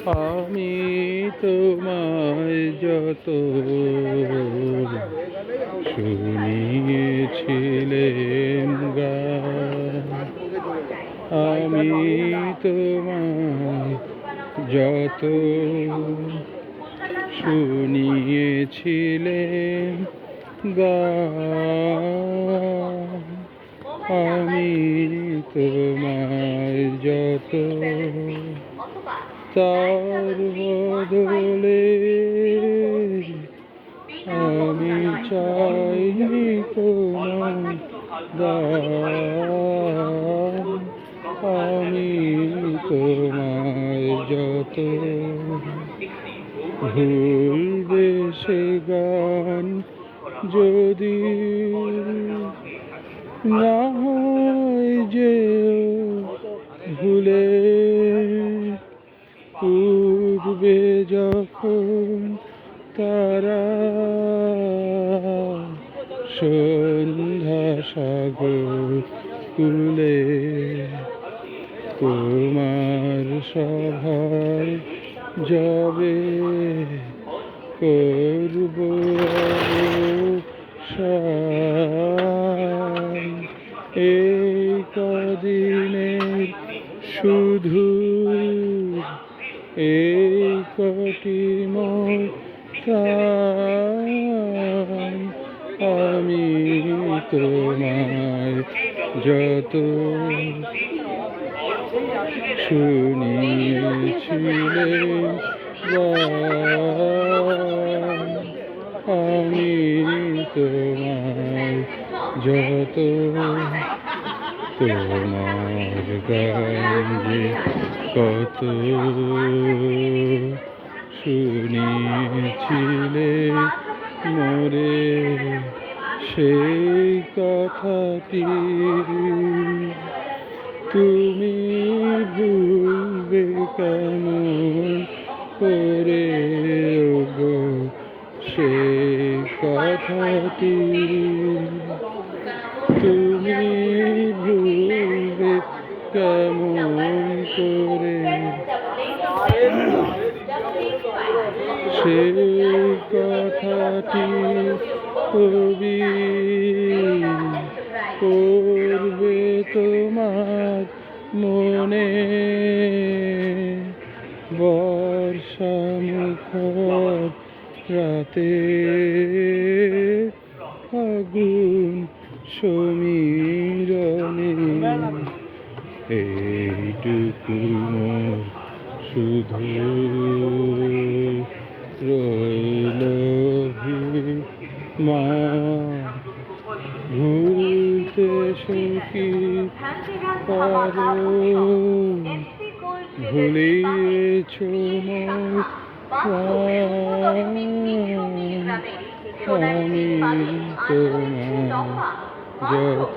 আমি তোমায় যত শুনিয়েছিলেন গান আমি তোমায় যত শুনিয়েছিলেন গা আমি তোমায় তার বদলে আমি চাইনি তোমার আমি তোমায় যত ভুলবে সে গান যদি না যখন তারা সন্ধ্যা সাগর কুলে তোমার সভায় যাবে করব। এই কদিনের শুধু এই কটি। আমি তোমায় যত শুনিয়েছিলে। আমি তোমায় যত তোমার যে কত শুনিয়েছিলে মোরে সেই কথাটি। তুমি ভুলবে কেমন করে? গো সেই কথাটি। তুমি কেমন করে সেই কথাটি কবি করবে তোমার মনে বর্ষা রাতে আগুন সমীরণে এইটুকু শুধু রইল মা ভুলতে সখী পারো ভুলিয়েছ। আমি তোমার যত